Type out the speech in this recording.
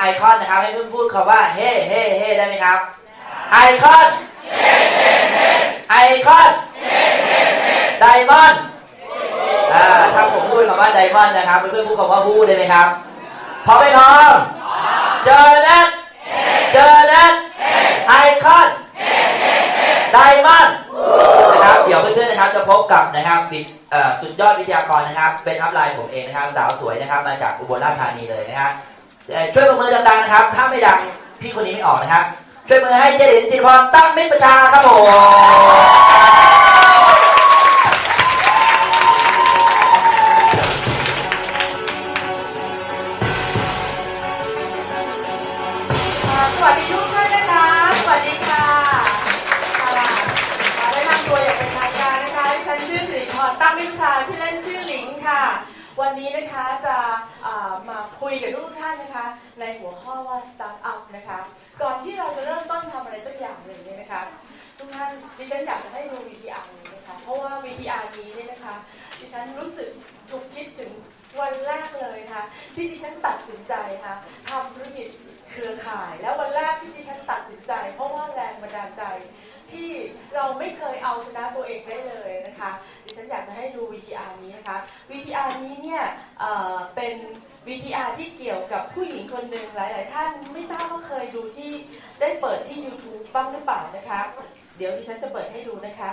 ไอคอนนะครับ ให้เพื่อนพูดคำว่าเฮ้เฮ้เฮ้ได้ไหมครับ ไอคอนไอคอนไดมอนด์อ่าถ้าผมพูดคำว่าไดมอนด์นะครับ เพื่อนๆพูดคำว่าฮู้ได้ไหมครับพร้อมไหมพร้อมเจอนัดเจอนัดไอคอนไดมอนด์นะครับ เดี๋ยวเพื่อนๆนะครับจะพบกับนะครับวิทย์เอ่อสุดยอดวิทยากรนะครับ เป็นอัพไลน์ผมเองนะครับ สาวสวยนะครับ มาจากอุบลราชธานีเลยนะครับเอ่อ ช่วยปรบมือดังๆนะครับ ถ้าไม่ดังพี่คนนี้ไม่ออกนะครับ ช่วยมือให้เจริญติพรตั้งมิตรประชาครับผมสวัสดีทุก วันนี้นะคะจะมาคุยกับทุกท่านนะคะ ในหัวข้อว่า start up นะคะ ก่อนที่เราจะเริ่มต้นทำอะไรสักอย่างหนึ่งเนี่ยนะคะ ทุกท่านดิฉันอยากจะให้ดู VTR นี้นะคะ เพราะว่า VTR นี้เนี่ยนะคะดิฉันรู้สึกถูกคิดถึงวันแรกเลยนะคะที่ดิฉันตัดสินใจนะคะทำธุรกิจเครือข่าย แล้ววันแรกที่ดิฉันตัดสินใจ เพราะว่าแรงบันดาลใจที่เราไม่เคยเอาชนะตัวเองได้เลยนะคะ อยากจะให้ดู VTR นี้นะคะ VTR นี้เนี่ยเเป็น VTR ที่เกี่ยวกับผู้หญิงคนหนึ่งหลาย ๆ ท่านไม่ทราบว่าเคยดูที่ได้เปิดที่ YouTube บ้างหรือเปล่านะคะ เดี๋ยวดิฉันจะเปิดให้ดูนะคะ